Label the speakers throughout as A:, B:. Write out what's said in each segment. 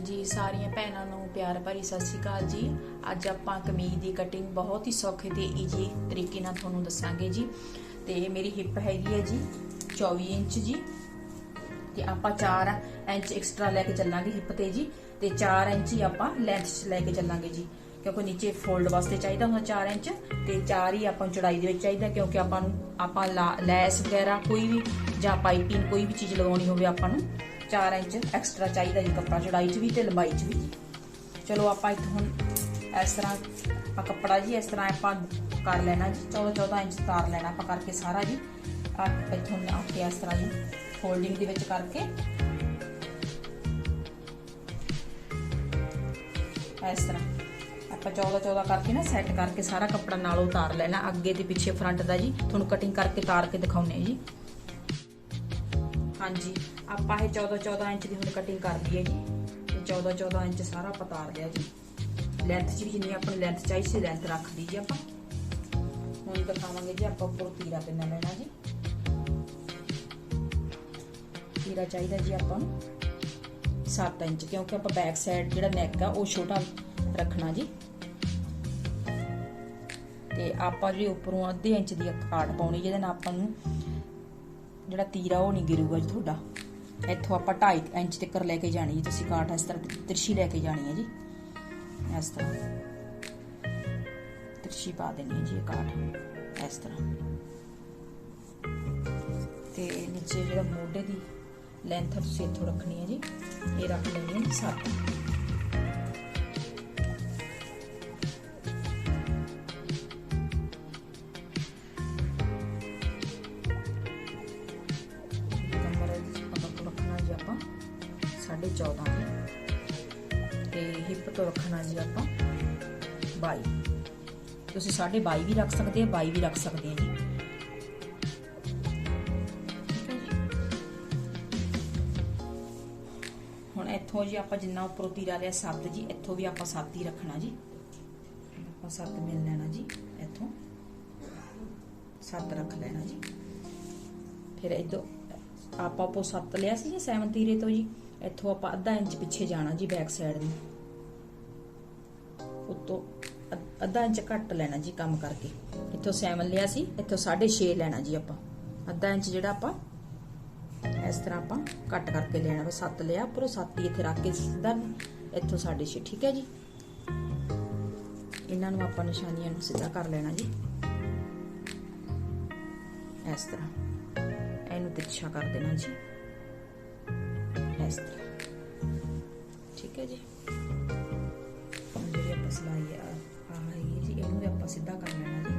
A: ਹਾਂਜੀ, ਸਾਰੀਆਂ ਭੈਣਾਂ ਨੂੰ ਪਿਆਰ ਭਰੀ ਸਤਿ ਸ਼੍ਰੀ ਅਕਾਲ ਜੀ। ਅੱਜ ਆਪਾਂ ਕਮੀਜ਼ ਦੀ ਕਟਿੰਗ ਬਹੁਤ ਹੀ ਸੌਖੇ ਤੇ ਈਜੀ ਤਰੀਕੇ ਨਾਲ ਤੁਹਾਨੂੰ ਦੱਸਾਂਗੇ ਜੀ। ਤੇ ਮੇਰੀ ਹਿੱਪ ਹੈਗੀ ਹੈ ਜੀ 24 ਇੰਚ ਜੀ। ਤੇ ਆਪਾਂ 4 ਇੰਚ ਐਕਸਟਰਾ ਲੈ ਕੇ ਚੱਲਾਂਗੇ ਹਿੱਪ ਤੇ ਜੀ। ਤੇ 4 ਇੰਚ ਹੀ ਆਪਾਂ ਲੈਂਥ 'ਚ ਲੈ ਕੇ ਚੱਲਾਂਗੇ ਜੀ। ਕਿਉਂਕਿ ਨੀਚੇ ਫੋਲਡ ਵਾਸਤੇ ਚਾਹੀਦਾ ਹੁੰਦਾ 4 ਇੰਚ। ਤੇ 4 ਹੀ ਆਪਾਂ ਚੜਾਈ ਦੇ ਵਿੱਚ ਚਾਹੀਦਾ ਕਿਉਂਕਿ ਆਪਾਂ ਨੂੰ, ਆਪਾਂ ਲਾ- ਲੈਸ ਵਗੈਰਾ ਕੋਈ ਵੀ ਜਾਂ ਪਾਈਪਿੰਗ ਕੋਈ ਵੀ ਚੀਜ਼ ਲਗਾਉਣੀ ਹੋਵੇ ਆਪਾਂ ਨੂੰ 4 ਇੰਚ ਐਕਸਟਰਾ ਚਾਹੀਦਾ ਜੀ ਕੱਪੜਾ, ਚੜਾਈ 'ਚ ਵੀ ਤੇ ਲੰਬਾਈ 'ਚ ਵੀ ਚਲੋ ਆਪਾਂ ਇੱਥੋਂ ਹੁਣ ਇਸ ਤਰ੍ਹਾਂ ਆ ਕੱਪੜਾ ਜੀ, ਇਸ ਤਰ੍ਹਾਂ ਆਪਾਂ ਕਰ ਲੈਣਾ ਜੀ। 14 14 ਇੰਚ ਤਾਰ ਲੈਣਾ ਆਪਾਂ ਕਰਕੇ ਸਾਰਾ ਜੀ। ਇੱਥੋਂ ਆ ਇਸ ਤਰ੍ਹਾਂ ਜੀ ਫੋਲਡਿੰਗ ਦੇ ਵਿੱਚ ਕਰਕੇ ਇਸ ਤਰ੍ਹਾਂ ਆਪਾਂ 14 14 ਕਰਕੇ ਨਾ ਸੈੱਟ ਕਰਕੇ ਸਾਰਾ ਕੱਪੜਾ ਨਾਲ ਉਤਾਰ ਲੈਣਾ, ਅੱਗੇ ਤੇ ਪਿੱਛੇ ਫਰੰਟ ਦਾ ਜੀ। ਤੁਹਾਨੂੰ ਕਟਿੰਗ ਕਰਕੇ ਤਾਰ ਕੇ ਦਿਖਾਉਨੇ ਜੀ। ਹਾਂਜੀ। ਆਪਾਂ ਇਹ 14 14 ਇੰਚ ਦੀ ਹੁਣ ਕਟਿੰਗ ਕਰ ਲਈ ਹੈ ਜੀ। ਤੇ 14 14 ਇੰਚ ਸਾਰਾ ਆਪਾਂ ਤਾਰ ਲਿਆ ਜੀ। ਲੈਂਥ ਚ ਜਿੰਨੀ ਆਪਣੀ ਲੈਂਥ ਚਾਹੀਦੀ ਸੀ ਲੈਂਥ ਰੱਖ ਦੀ ਜੀ ਆਪਾਂ। ਹੁਣ ਦਿਖਾਵਾਂਗੇ ਜੀ ਆਪਾਂ ਉੱਪਰ ਤੀਰਾ ਕਿੰਨਾ ਲੈਣਾ ਜੀ। ਤੀਰਾ ਚਾਹੀਦਾ ਜੀ ਆਪਾਂ ਨੂੰ 7 ਇੰਚ, ਕਿਉਂਕਿ ਆਪਾਂ ਬੈਕ ਸਾਈਡ ਜਿਹੜਾ ਨੈਕ ਆ, ਉਹ ਛੋਟਾ ਰੱਖਣਾ ਜੀ। ਤੇ ਆਪਾਂ ਜਿਹੜੀ ਉੱਪਰੋਂ ਅੱਧੇ ਇੰਚ ਦੀ ਕਾਟ ਪਾਉਣੀ, ਜਿਹਦੇ ਨਾਲ ਆਪਾਂ ਨੂੰ ਜਿਹੜਾ ਤੀਰਾ ਉਹ ਨਹੀਂ ਗਿਰੂਗਾ ਜੀ ਤੁਹਾਡਾ। ਇੱਥੋਂ ਆਪਾਂ 2.5 ਇੰਚ ਤੱਕ ਲੈ ਕੇ ਜਾਣੀ ਜੀ ਤੁਸੀਂ ਕਾਟ ਇਸ ਤਰ੍ਹਾਂ ਤਿਰਛੀ ਲੈ ਕੇ ਜਾਣੀ ਹੈ ਜੀ। ਇਸ ਤਰ੍ਹਾਂ ਤਿਰਛੀ ਪਾ ਦੇਣੀ ਹੈ ਜੀ ਇਹ ਕਾਟ ਇਸ ਤਰ੍ਹਾਂ। ਤੇ ਨੀਚੇ ਜਿਹੜਾ ਮੋਢੇ ਦੀ ਲੈਂਥ ਤੁਸੀਂ ਇੱਥੋਂ ਰੱਖਣੀ ਹੈ ਜੀ। ਇਹ ਰੱਖ ਲੈਣੀ ਹੈ 7 14.5 ਦੀ ਤੇ ਹਿੱਪ ਤੋਂ ਰੱਖਣਾ ਜੀ ਆਪਾਂ 22 ਤੁਸੀਂ 22 ਵੀ ਰੱਖ ਸਕਦੇ ਆ 22 ਵੀ ਰੱਖ ਸਕਦੇ ਆ ਜੀ। ਹੁਣ ਇੱਥੋਂ ਜੀ ਆਪਾਂ ਜਿੰਨਾ ਉੱਪਰੋਂ ਤੀਰਾ ਲਿਆ 7 ਜੀ, ਇੱਥੋਂ ਵੀ ਆਪਾਂ 7 ਹੀ ਰੱਖਣਾ ਜੀ। ਆਪਾਂ 7 ਮਿਲ ਲੈਣਾ ਜੀ ਇੱਥੋਂ। 7 ਰੱਖ ਲੈਣਾ ਜੀ। ਫਿਰ ਇਦੋਂ ਆਪਾਂ ਪੋ 7 ਲਿਆ ਸੀ 7 ਤੀਰੇ ਤੋਂ ਜੀ? ਇੱਥੋਂ ਆਪਾਂ ਅੱਧਾ ਇੰਚ ਪਿੱਛੇ ਜਾਣਾ ਜੀ ਬੈਕ ਸਾਈਡ ਨੂੰ। ਉੱਤੋਂ ਅੱਧਾ ਇੰਚ ਘੱਟ ਲੈਣਾ ਜੀ ਕੰਮ ਕਰਕੇ। ਇੱਥੋਂ 7 ਲਿਆ ਸੀ, ਇੱਥੋਂ 6.5 ਲੈਣਾ ਜੀ ਆਪਾਂ। ਅੱਧਾ ਇੰਚ ਜਿਹੜਾ ਆਪਾਂ, ਇਸ ਤਰ੍ਹਾਂ ਆਪਾਂ ਕੱਟ ਕਰਕੇ ਲੈਣਾ ਵਾ। 7 ਲਿਆ, ਉੱਪਰੋਂ 7 ਹੀ ਇੱਥੇ ਰੱਖ ਕੇ ਸਿੱਧਾ ਇੱਥੋਂ 6.5 ਠੀਕ ਹੈ ਜੀ? ਇਹਨਾਂ ਨੂੰ ਆਪਾਂ ਨਿਸ਼ਾਨੀਆਂ ਨੂੰ ਸਿੱਧਾ ਕਰ ਲੈਣਾ ਜੀ। ਇਸ ਤਰ੍ਹਾਂ। ਇਹਨੂੰ ਤਿਰਛਾ ਕਰ ਦੇਣਾ ਜੀ। ਇਸ ਤਰ੍ਹਾਂ ਠੀਕ ਹੈ ਜੀ। ਜਿਹੜੀ ਆਪਾਂ ਸਲਾਈ ਆ ਆ ਹੈ ਜੀ, ਇਹਨੂੰ ਵੀ ਆਪਾਂ ਸਿੱਧਾ ਕਰ ਲੈਣਾ ਜੀ।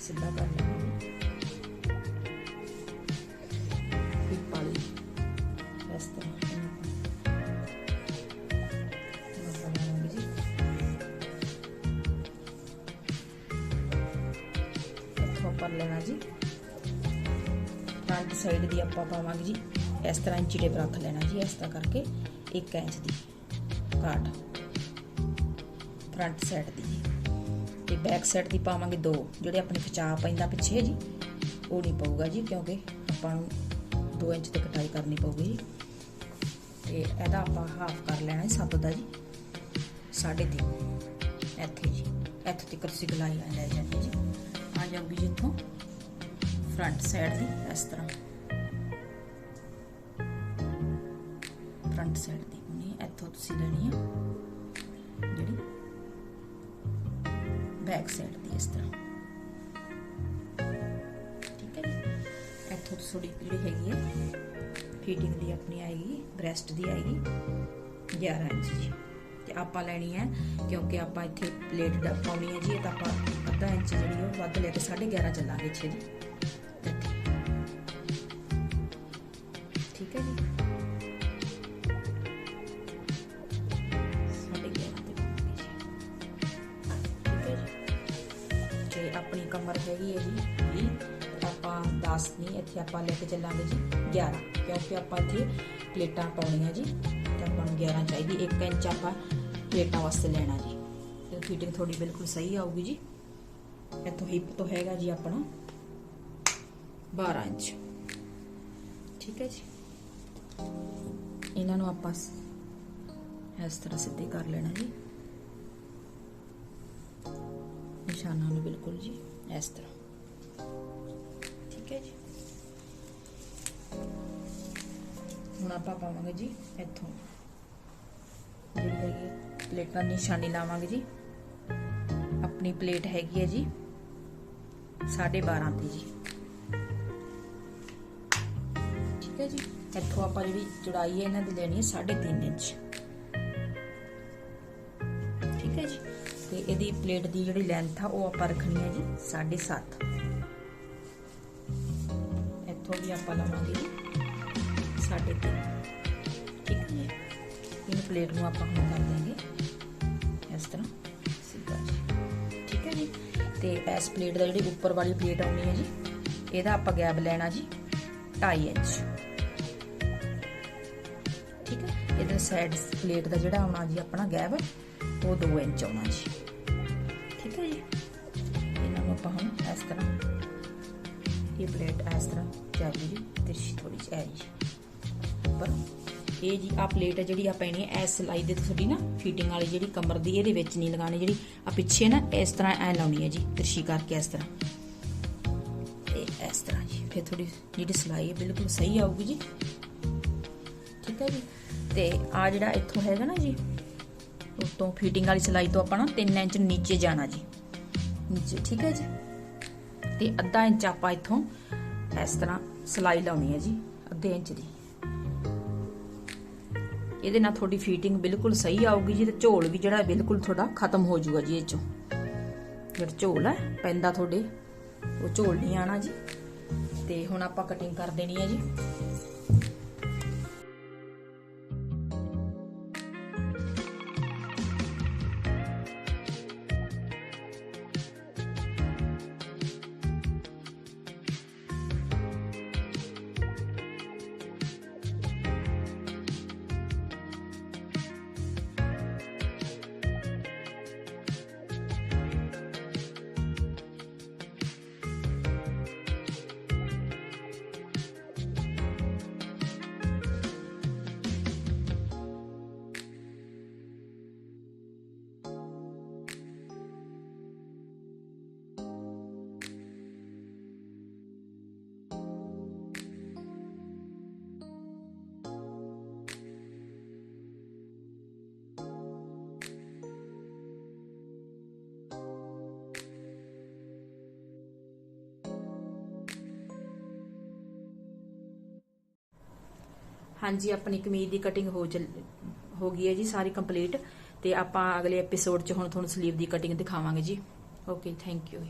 A: ਸਿੱਧਾ ਕਰ ਲੈਣਾ ਜੀ। ਹਿੱਪ ਇਸ ਤਰ੍ਹਾਂ ਇੱਥੋਂ ਲੈਣਾ ਜੀ। ਫਰੰਟ ਸਾਈਡ ਦੀ ਆਪਾਂ ਪਾਵਾਂਗੇ ਜੀ। ਇਸ ਤਰ੍ਹਾਂ ਇੰਚੀ ਟੇਪ ਰੱਖ ਲੈਣਾ ਜੀ, ਇਸ ਤਰ੍ਹਾਂ ਕਰਕੇ 1 ਇੰਚ ਦੀ ਕਾਟ ਫਰੰਟ ਸਾਈਡ ਦੀ। ਤੇ ਬੈਕ ਸਾਈਡ ਦੀ ਪਾਵਾਂਗੇ 2 ਜਿਹੜੇ ਆਪਣੇ ਖਿਚਾ ਪੈਂਦਾ ਪਿੱਛੇ ਜੀ, ਉਹ ਨਹੀਂ ਪਊਗਾ ਜੀ, ਕਿਉਂਕਿ ਆਪਾਂ ਨੂੰ 2 ਇੰਚ ਤੇ ਕਟਾਈ ਕਰਨੀ ਪਊਗੀ ਜੀ। ਤੇ ਇਹਦਾ ਆਪਾਂ ਹਾਫ ਕਰ ਲੈਣਾ ਹੈ 7 ਦਾ ਜੀ। 3.5 ਇੱਥੇ ਜੀ। ਇੱਥੇ ਤੱਕ ਤੁਸੀਂ ਗਲਾਈ ਲੈ ਜਾਂਦੇ ਜੀ। ਆ ਜਾਊਗੀ ਜੀ ਇੱਥੋਂ ਫਰੰਟ ਸਾਈਡ ਦੀ, ਇਸ ਤਰ੍ਹਾਂ। ਫਰੰਟ ਸਾਈਡ ਦੀ ਨਹੀਂ ਇੱਥੋਂ ਤੁਸੀਂ ਲੈਣੀ ਆ, ਜਿਹੜੀ ਬੈਕ ਸਾਈਡ ਦੀ, ਇਸ ਤਰ੍ਹਾਂ। ਠੀਕ ਹੈ ਜੀ? ਇੱਥੋਂ ਥੋੜੀ ਜਿਹੜੀ ਹੈਗੀ ਹੈ ਫਿਟਿੰਗ ਦੀ ਆਪਣੀ ਆਏਗੀ ਬ੍ਰੈਸਟ ਦੀ ਆਏਗੀ 11 ਇੰਚ ਜੀ ਤੇ ਆਪਾਂ ਲੈਣੀ ਹੈ, ਕਿਉਂਕਿ ਆਪਾਂ ਇੱਥੇ ਪਲੇਟ ਦਾ ਪਾਉਣੀ ਹੈ ਜੀ, ਇਹ ਤਾਂ ਆਪਾਂ ਅੱਧਾ ਇੰਚ ਜਿਹੜੀ ਉਹ ਵੱਧ ਲੈ ਕੇ 11.5 ਚੱਲਾਂਗੇ ਇੱਥੇ। ਠੀਕ ਹੈ ਜੀ। ਸਾਢੇ 11 ਤੇ ਠੀਕ ਹੈ ਜੀ। ਤੇ ਆਪਣੀ ਕਮਰ ਹੈਗੀ ਹੈ ਜੀ 20 ਆਪਾਂ 10 ਨਹੀਂ, ਇੱਥੇ ਆਪਾਂ ਲੈ ਕੇ ਚੱਲਾਂਗੇ ਜੀ 11 ਕਿਉਂਕਿ ਆਪਾਂ ਇੱਥੇ ਪਲੇਟਾਂ ਪਾਉਣੀਆਂ ਜੀ, ਤੇ ਆਪਾਂ ਨੂੰ 11 ਚਾਹੀਦੀ 1 ਇੰਚ ਆਪਾਂ ਪਲੇਟਾਂ ਵਾਸਤੇ ਲੈਣਾ ਜੀ। ਤੇ ਫਿਟਿੰਗ ਥੋੜੀ ਬਿਲਕੁਲ ਸਹੀ ਆਊਗੀ ਜੀ। ਇੱਥੋਂ ਹਿੱਪ ਤੋਂ ਹੈਗਾ ਜੀ ਆਪਣਾ 12 ਇੰਚ। ਠੀਕ ਹੈ ਜੀ। ਇਹਨਾਂ ਨੂੰ ਆਪਾਂ ਇਸ ਤਰ੍ਹਾਂ ਸਿੱਧੇ ਕਰ ਲੈਣਾ ਜੀ। ਨਿਸ਼ਾਨਾਂ ਨੂੰ ਬਿਲਕੁਲ ਜੀ, ਇਸ ਤਰ੍ਹਾਂ। ਠੀਕ ਹੈ ਜੀ। ਹੁਣ ਆਪਾਂ ਪਾਵਾਂਗੇ ਜੀ ਇੱਥੋਂ। ਜਿਹੜੀ ਹੈਗੀ ਪਲੇਟਾਂ ਦੀ ਨਿਸ਼ਾਨੀ ਲਾਵਾਂਗੇ ਜੀ। ਆਪਣੀ ਪਲੇਟ ਹੈਗੀ ਹੈ ਜੀ 12.5 'ਤੇ ਜੀ। ਠੀਕ ਹੈ ਜੀ, ਇੱਥੋਂ ਆਪਾਂ ਜਿਹੜੀ ਚੌੜਾਈ ਹੈ ਇਹਨਾਂ ਦੀ ਲੈਣੀ ਹੈ 3.5 ਇੰਚ। ਠੀਕ ਹੈ ਜੀ, ਤੇ ਇਹਦੀ ਪਲੇਟ ਦੀ ਜਿਹੜੀ ਲੈਂਥ ਆ ਉਹ ਆਪਾਂ ਰੱਖਣੀ ਹੈ ਜੀ 7.5 ਇੱਥੋਂ ਵੀ ਆਪਾਂ ਲਵਾਂਗੇ ਜੀ 3.5 ਠੀਕ ਹੈ ਜੀ, ਇਹਨੂੰ ਪਲੇਟ ਨੂੰ ਆਪਾਂ ਹੁਣ ਕਰ ਦਾਂਗੇ ਇਸ ਤਰ੍ਹਾਂ। ਸਿੱਧਾ ਜੀ। ਠੀਕ ਹੈ ਜੀ? ਤੇ ਇਸ ਪਲੇਟ ਦਾ ਜਿਹੜੀ ਉੱਪਰ ਵਾਲੀ ਪਲੇਟ ਆਉਣੀ ਹੈ ਜੀ, ਇਹਦਾ ਆਪਾਂ ਗੈਪ ਲੈਣਾ ਜੀ 2.5 ਇੰਚ। ਠੀਕ ਹੈ? ਇਹਦੇ ਸਾਈਡ ਪਲੇਟ ਦਾ ਜਿਹੜਾ ਆਉਣਾ ਜੀ ਆਪਣਾ ਗੈਪ ਉਹ 2 ਇੰਚ ਆਉਣਾ ਜੀ। ਠੀਕ ਹੈ ਜੀ? ਇਹਨਾਂ ਨੂੰ ਆਪਾਂ ਹੁਣ ਇਸ ਤਰ੍ਹਾਂ ਇਹ ਪਲੇਟ ਇਸ ਤਰ੍ਹਾਂ ਜਾਏਗੀ ਜੀ, ਤਿਰਛੀ ਥੋੜੀ ਜਿਹੀ ਹੈ ਜੀ। ਉੱਪਰ। ਇਹ ਜੀ ਆ ਪਲੇਟ ਹੈ ਜਿਹੜੀ ਆ ਪੈਣੀ ਹੈ ਐ ਸਲਾਈ ਦੇ ਤੁਹਾਡੀ ਨਾ ਫਿਟਿੰਗ ਵਾਲੀ ਜਿਹੜੀ ਕਮਰ ਦੀ, ਇਹਦੇ ਵਿੱਚ ਨਹੀਂ ਲਗਾਣੀ ਜਿਹੜੀ ਆ ਪਿੱਛੇ ਨਾ ਇਸ ਤਰ੍ਹਾਂ ਐ ਲਾਉਣੀ ਹੈ ਜੀ ਤਿਰਛੀ ਕਰਕੇ ਇਸ ਤਰ੍ਹਾਂ। ਤੇ ਇਸ ਤਰ੍ਹਾਂ ਜੀ, ਫਿਰ ਥੋੜੀ ਜਿਹੜੀ ਸਲਾਈ ਹੈ ਬਿਲਕੁਲ ਸਹੀ ਆਊਗੀ ਜੀ। ਠੀਕ ਹੈ ਜੀ? ਤੇ ਆ ਜਿਹੜਾ ਇੱਥੋਂ ਹੈਗਾ ਨਾ ਜੀ, ਉੱਤੋਂ ਫਿਟਿੰਗ ਵਾਲੀ ਸਲਾਈ ਤੋਂ ਆਪਾਂ ਨਾ 3 ਇੰਚ ਨੀਚੇ ਜਾਣਾ ਜੀ। ਨੀਚੇ, ਠੀਕ ਹੈ ਜੀ? ਤੇ ਅੱਧਾ ਇੰਚ ਆਪਾਂ ਇੱਥੋਂ ਇਸ ਤਰ੍ਹਾਂ ਸਲਾਈ ਲਾਉਣੀ ਹੈ ਜੀ, ਅੱਧੇ ਇੰਚ ਦੀ। ਇਹਦੇ ਨਾਲ ਤੁਹਾਡੀ ਫਿਟਿੰਗ ਬਿਲਕੁਲ ਸਹੀ ਆਊਗੀ ਜੀ ਤੇ ਝੋਲ ਵੀ ਜਿਹੜਾ ਬਿਲਕੁਲ ਤੁਹਾਡਾ ਖਤਮ ਹੋ ਜਾਊਗਾ ਜੀ ਇਹ ਚੋਂ। ਜਿਹੜਾ ਝੋਲ ਹੈ ਪੈਂਦਾ ਤੁਹਾਡੇ, ਉਹ ਝੋਲ ਨਹੀਂ ਆਣਾ ਜੀ। ਤੇ ਹੁਣ ਆਪਾਂ ਕਟਿੰਗ ਕਰ ਦੇਣੀ ਹੈ ਜੀ। ਹਾਂਜੀ, ਆਪਣੀ ਕਮੀਜ਼ ਦੀ ਕਟਿੰਗ ਹੋ ਚੱਲ, ਹੋ ਗਈ ਹੈ ਜੀ ਸਾਰੀ ਕੰਪਲੀਟ ਤੇ ਆਪਾਂ ਅਗਲੇ ਐਪੀਸੋਡ 'ਚ ਹੁਣ ਤੁਹਾਨੂੰ ਸਲੀਵ ਦੀ ਕਟਿੰਗ ਦਿਖਾਵਾਂਗੇ ਜੀ। Okay thank you